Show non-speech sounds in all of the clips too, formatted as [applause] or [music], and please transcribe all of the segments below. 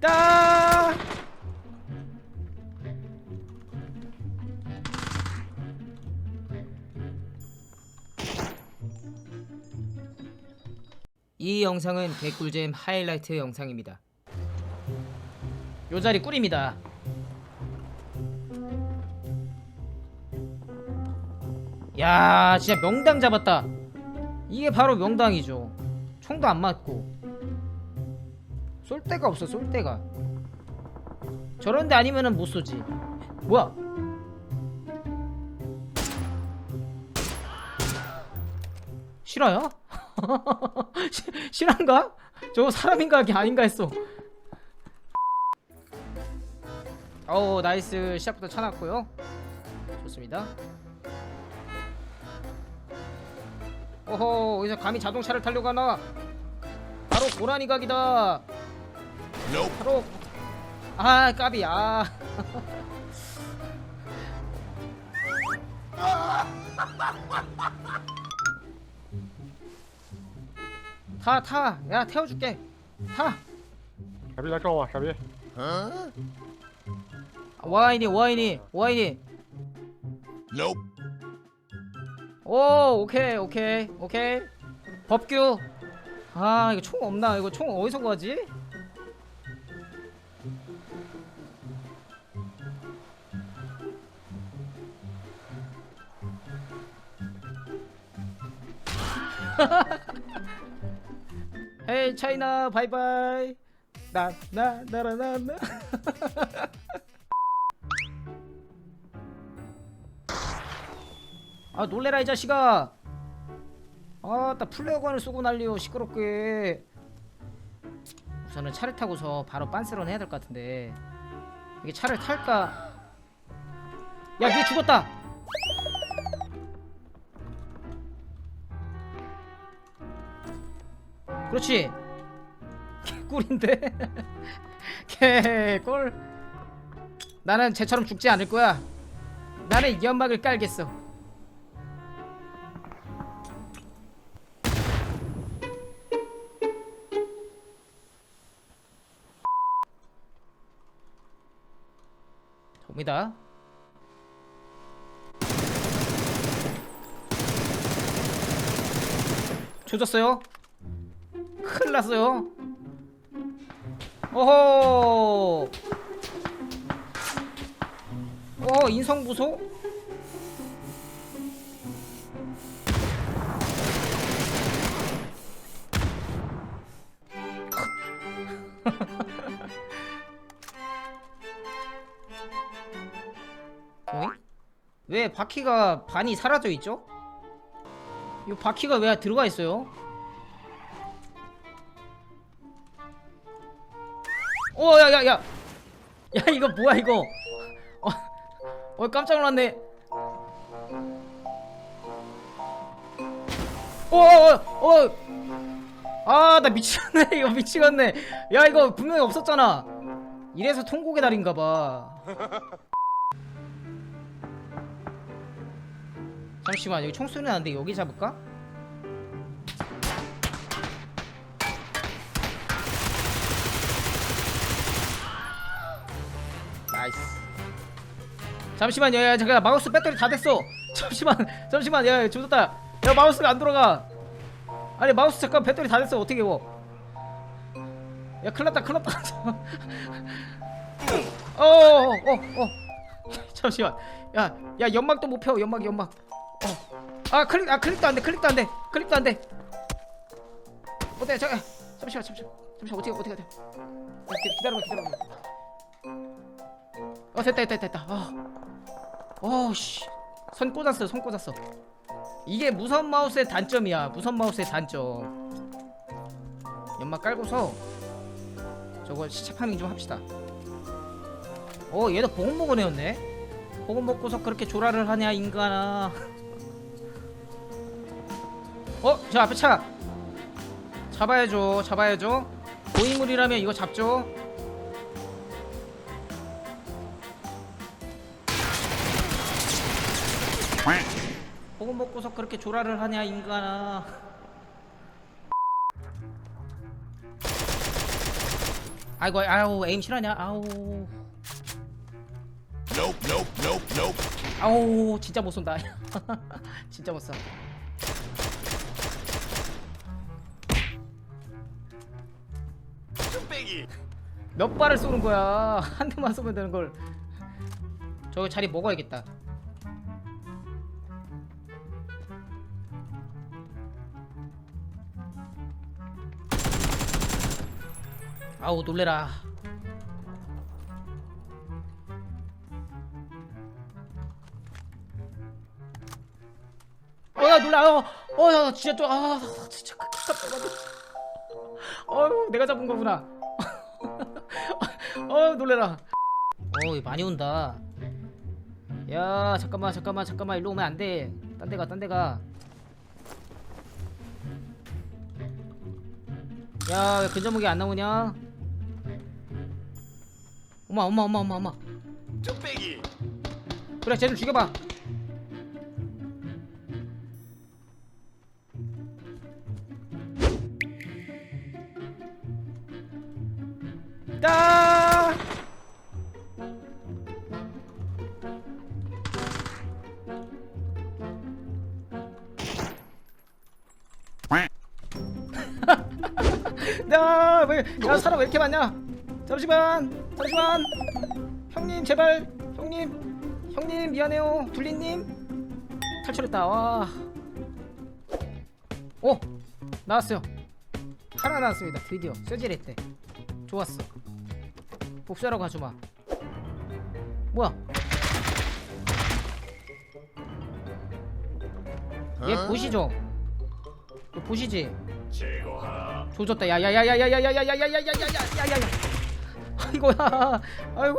있다. 이 영상은 개꿀잼 하이라이트 영상입니다. 요 자리 꿀입니다. 야, 진짜 명당 잡았다. 이게 바로 명당이죠. 총도 안 맞고 쏠 데가 없어, 쏠 데가. 저런 데 아니면은 못 쏘지. 뭐야? 실화야? [laughs] 시- 실화인가? 저거 사람인가 아닌가 했어. 어우 나이스 시작부터 차놨고요. 좋습니다. 오호 여기서 감히 자동차를 타려고 하나? 바로 고라니 각이다. 바로 아 까비 아 [laughs] 타, 타! 야, 태워줄게! 타! 샤비 날까와 샤비 와인이, 와인이, 와인이! Nope. 오, 오케이, 오케이, 오케이. 법규! 아, 이거 총 없나? 이거 총 어디서 구하지? 헤이 차이나 바이바이 나나 나라 나나 아 놀래라 이 자식아. 아나 플레어건을 쏘고 난리요. 시끄럽게 우선은 차를 타고서 바로 빤스런 해야 될 것 같은데. 이게 차를 탈까? 야얘 죽었다! 그렇지. 개꿀인데? [laughs] 개꿀. 나는 쟤처럼 죽지 않을 거야. 나는 연막을 깔겠어 옵니다. 조졌어요. 큰일 났어요. 오호. 오 인성 부소? 왜 바퀴가 반이 사라져 있죠? 이 바퀴가 왜 들어가 있어요? 오, 야, 야, 야, 야, 이거 뭐야 이거? 어, 어 깜짝 놀랐네. 오, 어, 어, 아, 나 미치겠네. [laughs] 이거 미치겠네. 야, 이거 분명히 없었잖아. 이래서 통곡의 달인가봐. 잠시만 여기 총소리 나는데 여기 잡을까? 나이스. 잠시만 야, 야 잠깐 마우스 배터리 다 됐어. [laughs] 잠시만 잠시만 야 죽었다. 야 마우스가 안 돌아가. 아니 마우스 잠깐 배터리 다 됐어. 어떻게 이거? 야 큰일났다 큰일났다. 어어어어 [laughs] 어, 어, 어. [laughs] 잠시만. 야야 연막도 못펴 연막 연막 아 클릭 아 클릭도 안돼 클릭도 안돼 클릭도 안돼. 어때? 잠깐 잠시만 잠시만 잠시만. 어떻게 어떻게 돼? 어, 기- 기다려봐 기다려봐. 어 됐다 됐다 됐다. 어어씨손 꽂았어 손 꽂았어. 이게 무선 마우스의 단점이야. 무선 마우스의 단점. 연막 깔고서 저거 시체 파밍 좀 합시다. 어 얘도 보금보금해였네? 보금 먹고서 그렇게 조라를 하냐 인간아 어? 저 앞에 차. 잡아야죠. 잡아야죠. 고인물이라면 이거 잡죠. 보금 먹고서 그렇게 조라를 하냐 인간아. 아이고 아우 에임 실화냐? 아우. Nope, nope, nope, nope. 아우 진짜 못 쏜다. [laughs] 진짜 못 쏴. 몇 발을 쏘는 거야? 한 대만 쏘면 되는 걸. 저기 자리 먹어야겠다. 아우 놀래라. 어야 놀라. 어야 진짜 또 아 진짜 깜짝 놀랐네 어휴 내가 잡은 거구나 [laughs] 어 놀래라. 어 많이 온다. 야 잠깐만 잠깐만 잠깐만. 일로 오면 안돼. 딴 데가 딴 데가. 야 왜 근접무기 안 나오냐? 엄마 엄마 엄마 엄마 엄마. 그래 쟤 좀 죽여봐 따 야, [laughs] 왜, 야, 사람 왜 이렇게 많냐? 잠시만, 잠시만. 형님, 제발, 형님, 형님, 미안해요. 둘리님, 탈출했다. 와. 오, 나왔어요. 하나 나왔습니다. 드디어 쇠질했대. 좋았어. 복수하러 가주마. 뭐야? 얘 보시죠? 이거 보시지? 조졌다. 야야야야야야야야야야야야야야야야야야. 아이고야. 아이고.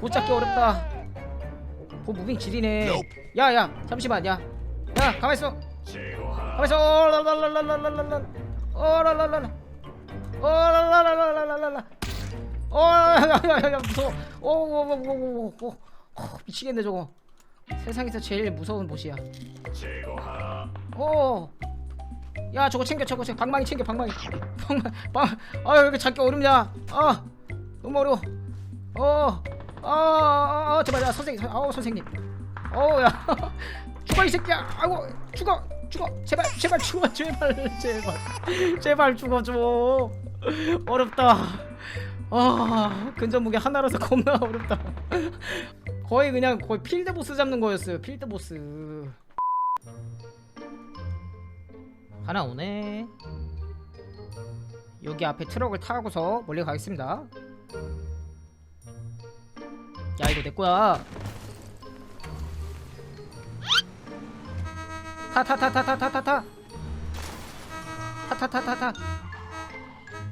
못 잡기 어렵다. 보 무빙 지리네. 야야 잠시만 야. 야 가만 있어. 가만 있어. 어랄랄랄랄랄랄랄. 어랄랄랄. 어랄랄랄랄랄랄. 어야야야 무서워. 오오오오오 미치겠네 저거. 세상에서 제일 무서운 보시야. 오. 야 저거 챙겨 저거 챙겨. 방망이 챙겨 방망이. 방망 방 아유 이거 잡기 어렵냐 아 너무 어려워. 어아 아, 아, 제발 야 선생님 아우 선생님. 어야. [laughs] 죽어 이 새끼야. 아이고 죽어 죽어. 제발 제발 죽어 제발 제발. 제발 죽어 줘. 어렵다 아 근접 무기 하나라서 [laughs] 겁나 어렵다. 거의 그냥 거의 필드 보스 잡는 거였어요 필드 보스. 하나 오네. 여기 앞에 트럭을 타고서 멀리 가겠습니다. 야 이거 내 거야. 타 타 타 타 타 타 타타. 타타타타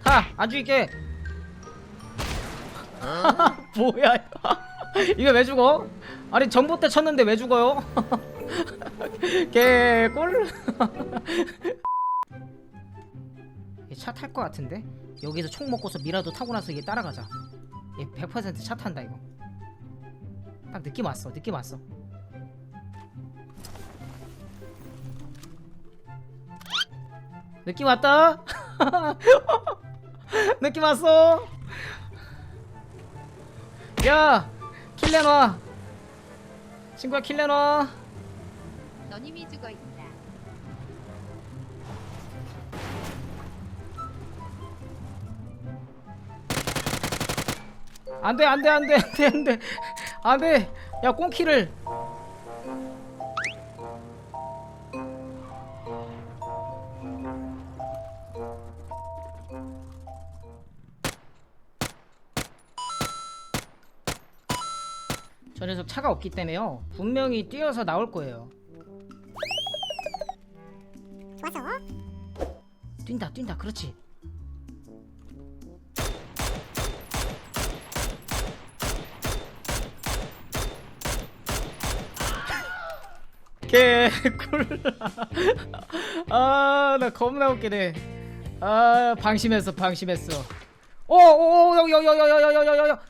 타안 죽일게 [laughs] 뭐야 [laughs] 이거. 왜 죽어? 아니 전봇대 쳤는데 왜 죽어요? [laughs] 개꿀 차 탈 것 같은데? 여기서 총 먹고서 미라도 타고 나서 얘 따라가자. 얘 100%차 탄다 이거. 딱 느낌 왔어 느낌 왔어. 느낌 왔다? 느낌 왔어 야 킬 내놔. 친구야 킬 내놔. 너님이 죽어 있다. 안돼 안돼 안돼 안돼 안돼. 안돼. 야 꽁키를 저 녀석 차가 없기 때문에요. 분명히 뛰어서 나올 거예요. 와서? 뛴다 뛴다. 그렇지. 개꿀. [laughs] 아나 겁나 웃기네. 아 방심했어 방심했어. 오오오여여여여여여여여